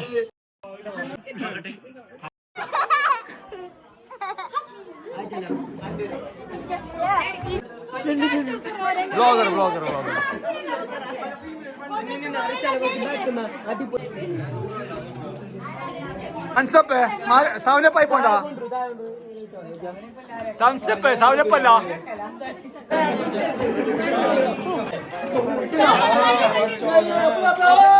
ഇതാൻ blogger blogger blogger thumbs up സൗനപ്പായി പോണ്ട thumbs up സൗനപ്പല്ല photo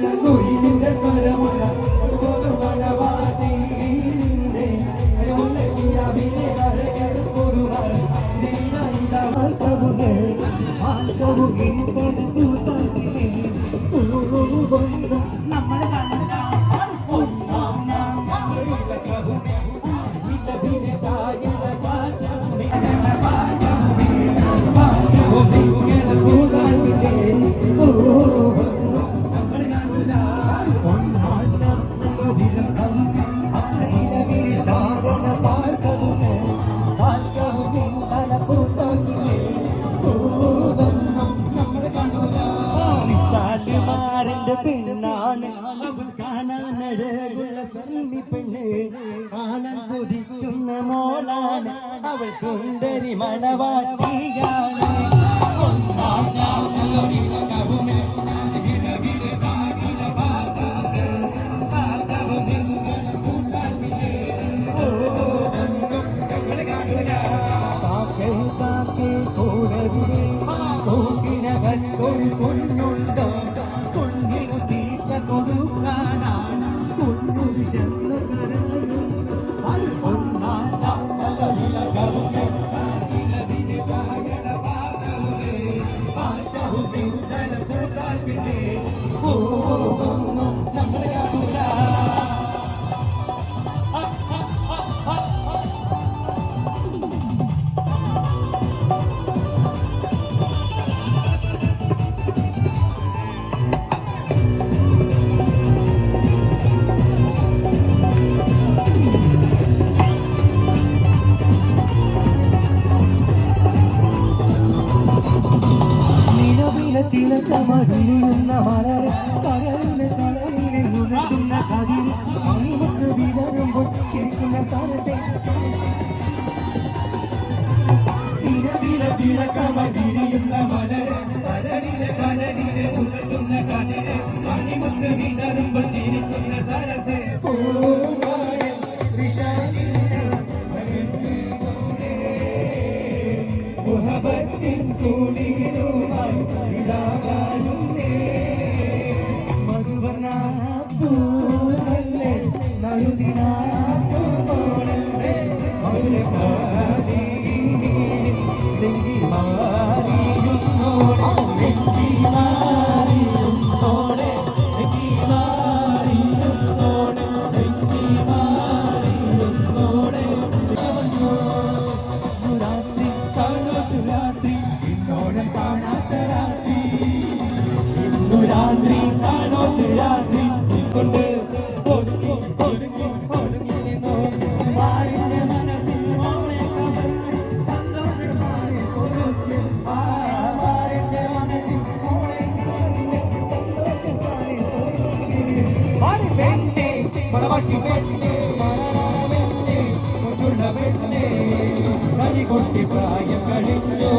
കഴിഞ്ഞറിയാവുന്ന വിശാലുമാരന്റെ body. തിളക്കമറിയുന്ന മലരെ കടലിലെ കടലിലെ ഉണർത്തുന്ന കതിര്. അണിമുക്ക് വിതറുമ്പോൾ ചിരിക്കുന്ന സരസെ നിലവിലെ തിളക്കമറിയുന്ന മലരെ കടലിലെ കടലിലെ ഉണർത്തുന്ന കതിര്. അണിമുക്ക് വിതറുമ്പോൾ ചിരിക്കുന്ന സരസെ. കുട്ടി പ്രായം കഴിഞ്ഞു.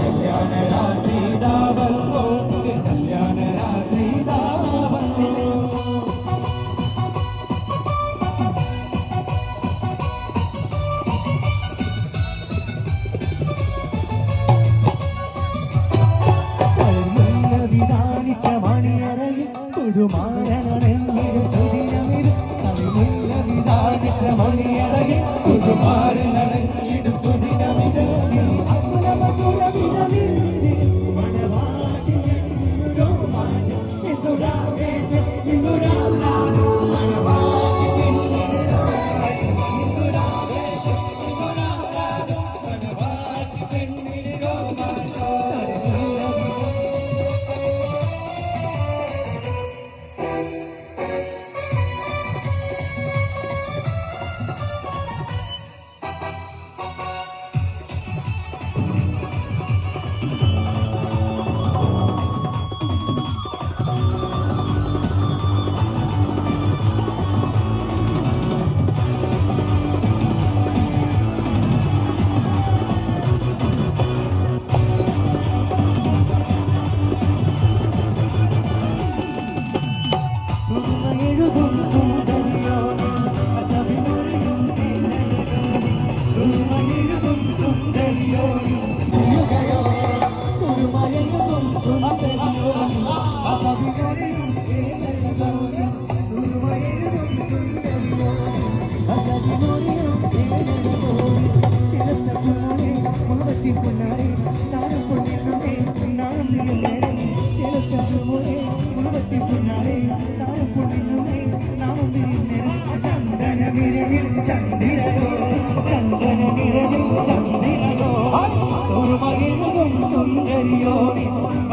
കല്യാണ രാത്രി ദാവല്ലോ കല്യാണ രാത്രി ദാവല്ലോ വിധാനിച്ച മണിയറയിൽ പുതുമാരനെന്നിരു സുദിനമിരു കവിമുള്ള വിധാനിച്ച മണി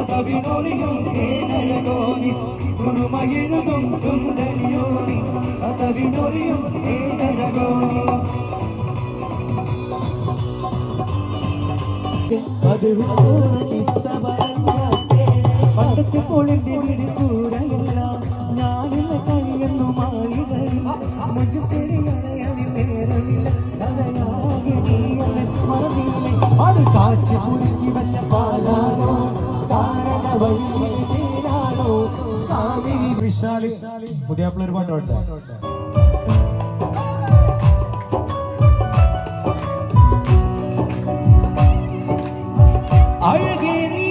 അസവിനോളിയും തേനഴകോനി സുറുമയെഴുതും സുന്ദരിയോനി അസവിനൊറിയും തേനഴകോനി അത് ഇപ്പോൾ എന്റെ വീടുകൂടല്ല ഞാനില്ല കളിയെന്നു മാറി തരും കാച്ചു കുരുക്കി വച്ച പാലാണോ? കാരണ വഴിയിൽ തേടാണോ കാവിരി വിശാലി. പുതിയ ഒരു പാട്ട് പാട്ടാ അഴകേ നീ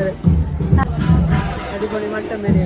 இருந்தது அடிப்படை மட்டும் மாரி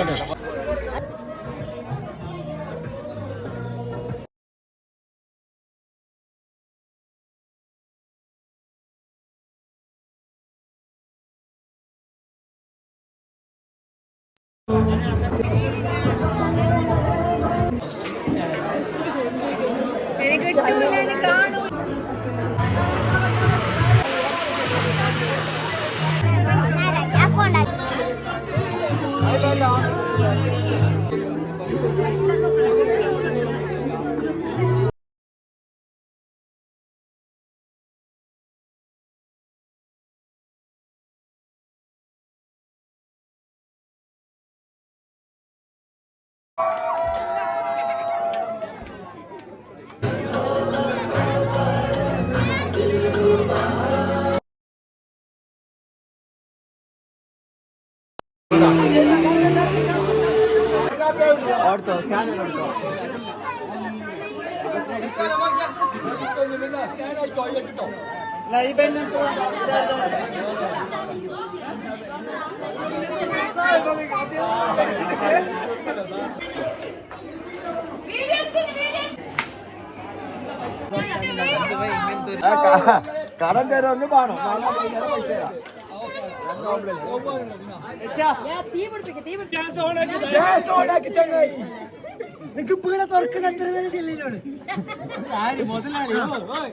টাকাটা കടം തരാൻ വേണോ തീ പിടിപ്പിക്ക തീ പിടിപ്പിക്ക നിനക്ക് വീണ തുറക്കുന്ന എത്ര പേര് ചെല്ലിനോട് ആര് മുതലാളിയോ ഓയ്.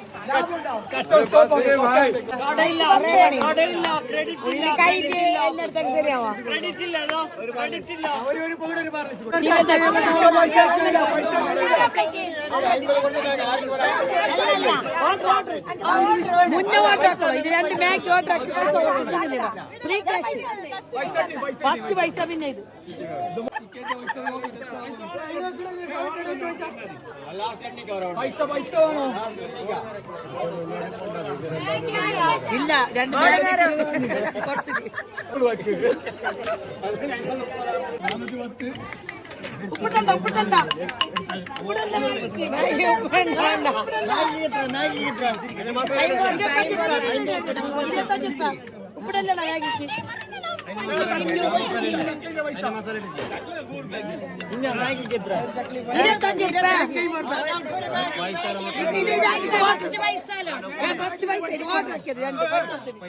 മുന്നേ ഓട്ടാക്കോ ഇത് രണ്ട് ബാക്ക് ഓട്ടോ പൈസ കൊടുക്കുന്നില്ല ഫസ്റ്റ് പൈസ പിന്നെ ഇത്. ഇല്ല രണ്ട് ഉപ്പിട്ടണ്ട ഉപ്പിട്ടണ്ട ഉപ്പിടണ്ട മാഗിക്ക്. വേണ്ട, വേണ്ട. അയ്യോ, ഇരുപത്തഞ്ച് രൂപ. ഇരുപത്തഞ്ച് രൂപ. ഉപ്പിടല്ലടാ മാഗിക്ക്. ഇരുപത്തഞ്ച് രൂപ. ഇത് ഇതാക്കി ഫസ്റ്റ് പൈസല്ലോ. ഞാൻ ഫസ്റ്റ് പൈസ ഇത് ഓർഡറാക്കിയത് രണ്ട് പൈസ കൊടുത്തിട്ട്.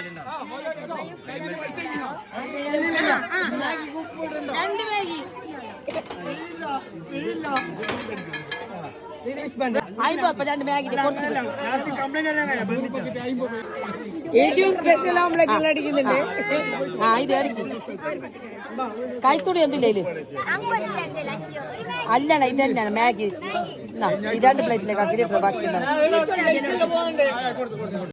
ഏറ്റവും സ്പെഷ്യൽ ഓംലെറ്റ് അടിക്കുന്നുണ്ട് ആ ഇത് അടിക്കും കൈത്തുടി എന്തില്ലേ അല്ലണ ഇത് തന്നെയാണ് മാഗി രണ്ട് പ്ലേറ്റിലേക്ക് ബാക്കി